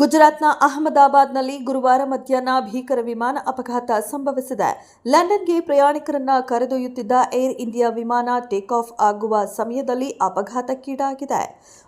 ಗುಜರಾತ್ನ ಅಹಮದಾಬಾದ್ನಲ್ಲಿ ಗುರುವಾರ ಮಧ್ಯಾಹ್ನ ಭೀಕರ ವಿಮಾನ ಅಪಘಾತ ಸಂಭವಿಸಿದೆ. ಲಂಡನ್ಗೆ ಪ್ರಯಾಣಿಕರನ್ನ ಕರೆದೊಯ್ಯುತ್ತಿದ್ದ ಏರ್ ಇಂಡಿಯಾ ವಿಮಾನ ಟೇಕ್ ಆಫ್ ಆಗುವ ಸಮಯದಲ್ಲಿ ಅಪಘಾತಕ್ಕೀಡಾಗಿದೆ.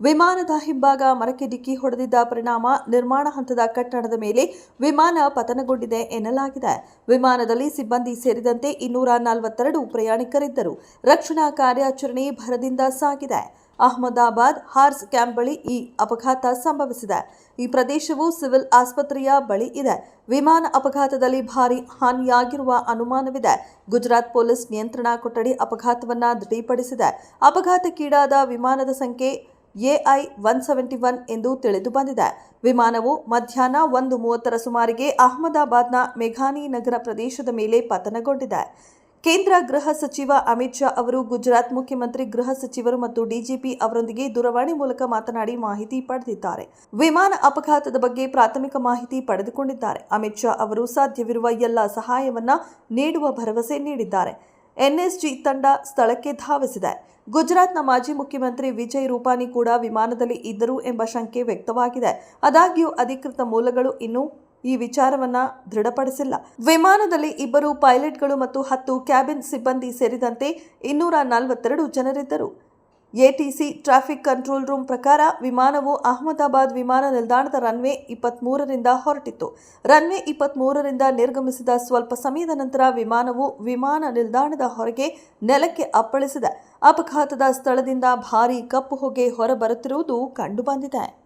ವಿಮಾನದ ಹಿಂಭಾಗ ಮರಕ್ಕೆ ಡಿಕ್ಕಿ ಹೊಡೆದಿದ್ದ ಪರಿಣಾಮ ನಿರ್ಮಾಣ ಹಂತದ ಕಟ್ಟಡದ ಮೇಲೆ ವಿಮಾನ ಪತನಗೊಂಡಿದೆ ಎನ್ನಲಾಗಿದೆ. ವಿಮಾನದಲ್ಲಿ ಸಿಬ್ಬಂದಿ ಸೇರಿದಂತೆ ಇನ್ನೂರ ನಲವತ್ತೆರಡು ಪ್ರಯಾಣಿಕರಿದ್ದರು. ರಕ್ಷಣಾ ಕಾರ್ಯಾಚರಣೆ ಭರದಿಂದ ಸಾಗಿದೆ. ಅಹಮದಾಬಾದ್ ಹಾರ್ಸ್ ಕ್ಯಾಂಪ್ ಬಳಿ ಈ ಅಪಘಾತ ಸಂಭವಿಸಿದೆ. ಈ ಪ್ರದೇಶವು ಸಿವಿಲ್ ಆಸ್ಪತ್ರೆಯ ಬಳಿ ಇದೆ. ವಿಮಾನ ಅಪಘಾತದಲ್ಲಿ ಭಾರಿ ಹಾನಿಯಾಗಿರುವ ಅನುಮಾನವಿದೆ. ಗುಜರಾತ್ ಪೊಲೀಸ್ ನಿಯಂತ್ರಣ ಕೊಠಡಿ ಅಪಘಾತವನ್ನ ದೃಢಪಡಿಸಿದೆ ಅಪಘಾತಕ್ಕೀಡಾದ ವಿಮಾನದ ಸಂಖ್ಯೆ ಎಐ ಒನ್ ಸೆವೆಂಟಿ ಒನ್ ಎಂದು ತಿಳಿದು ಬಂದಿದೆ. ವಿಮಾನವು ಮಧ್ಯಾಹ್ನ ಒಂದು ಮೂವತ್ತರ ಸುಮಾರಿಗೆ ಅಹಮದಾಬಾದ್ನ ಮೇಘಾನಿ ನಗರ ಪ್ರದೇಶದ ಮೇಲೆ ಪತನಗೊಂಡಿದೆ. ಕೇಂದ್ರ ಗೃಹ ಸಚಿವ ಅಮಿತ್ ಶಾ ಅವರು ಗುಜರಾತ್ ಮುಖ್ಯಮಂತ್ರಿ ಗೃಹ ಸಚಿವರು ಮತ್ತು ಡಿಜಿಪಿ ಅವರೊಂದಿಗೆ ದೂರವಾಣಿ ಮೂಲಕ ಮಾತನಾಡಿ ಮಾಹಿತಿ ಪಡೆದಿದ್ದಾರೆ. ವಿಮಾನ ಅಪಘಾತದ ಬಗ್ಗೆ ಪ್ರಾಥಮಿಕ ಮಾಹಿತಿ ಪಡೆದುಕೊಂಡಿದ್ದಾರೆ. ಅಮಿತ್ ಶಾ ಅವರು ಸಾಧ್ಯವಿರುವ ಎಲ್ಲ ಸಹಾಯವನ್ನ ನೀಡುವ ಭರವಸೆ ನೀಡಿದ್ದಾರೆ. ಎನ್ಎಸ್ಜಿ ತಂಡ ಸ್ಥಳಕ್ಕೆ ಧಾವಿಸಿದೆ. ಗುಜರಾತ್ನ ಮಾಜಿ ಮುಖ್ಯಮಂತ್ರಿ ವಿಜಯ್ ರೂಪಾನಿ ಕೂಡ ವಿಮಾನದಲ್ಲಿ ಇದ್ದರು ಎಂಬ ಶಂಕೆ ವ್ಯಕ್ತವಾಗಿದೆ. ಆದಾಗ್ಯೂ ಅಧಿಕೃತ ಮೂಲಗಳು ಇನ್ನೂ ಈ ವಿಚಾರವನ್ನ ದೃಢಪಡಿಸಿಲ್ಲ. ವಿಮಾನದಲ್ಲಿ ಇಬ್ಬರು ಪೈಲಟ್ಗಳು ಮತ್ತು ಹತ್ತು ಕ್ಯಾಬಿನ್ ಸಿಬ್ಬಂದಿ ಸೇರಿದಂತೆ ಇನ್ನೂರ ನಲವತ್ತೆರಡು ಜನರಿದ್ದರು. ಎಟಿಸಿ ಟ್ರಾಫಿಕ್ ಕಂಟ್ರೋಲ್ ರೂಮ್ ಪ್ರಕಾರ ವಿಮಾನವು ಅಹಮದಾಬಾದ್ ವಿಮಾನ ನಿಲ್ದಾಣದ ರನ್ವೇ ಇಪ್ಪತ್ತ್ಮೂರರಿಂದ ಹೊರಟಿತ್ತು. ರನ್ವೇ ಇಪ್ಪತ್ತ್ಮೂರರಿಂದ ನಿರ್ಗಮಿಸಿದ ಸ್ವಲ್ಪ ಸಮಯದ ನಂತರ ವಿಮಾನವು ವಿಮಾನ ನಿಲ್ದಾಣದ ಹೊರಗೆ ನೆಲಕ್ಕೆ ಅಪ್ಪಳಿಸಿದೆ. ಅಪಘಾತದ ಸ್ಥಳದಿಂದ ಭಾರೀ ಕಪ್ಪು ಹೊಗೆ ಹೊರಬರುತ್ತಿರುವುದು ಕಂಡುಬಂದಿದೆ.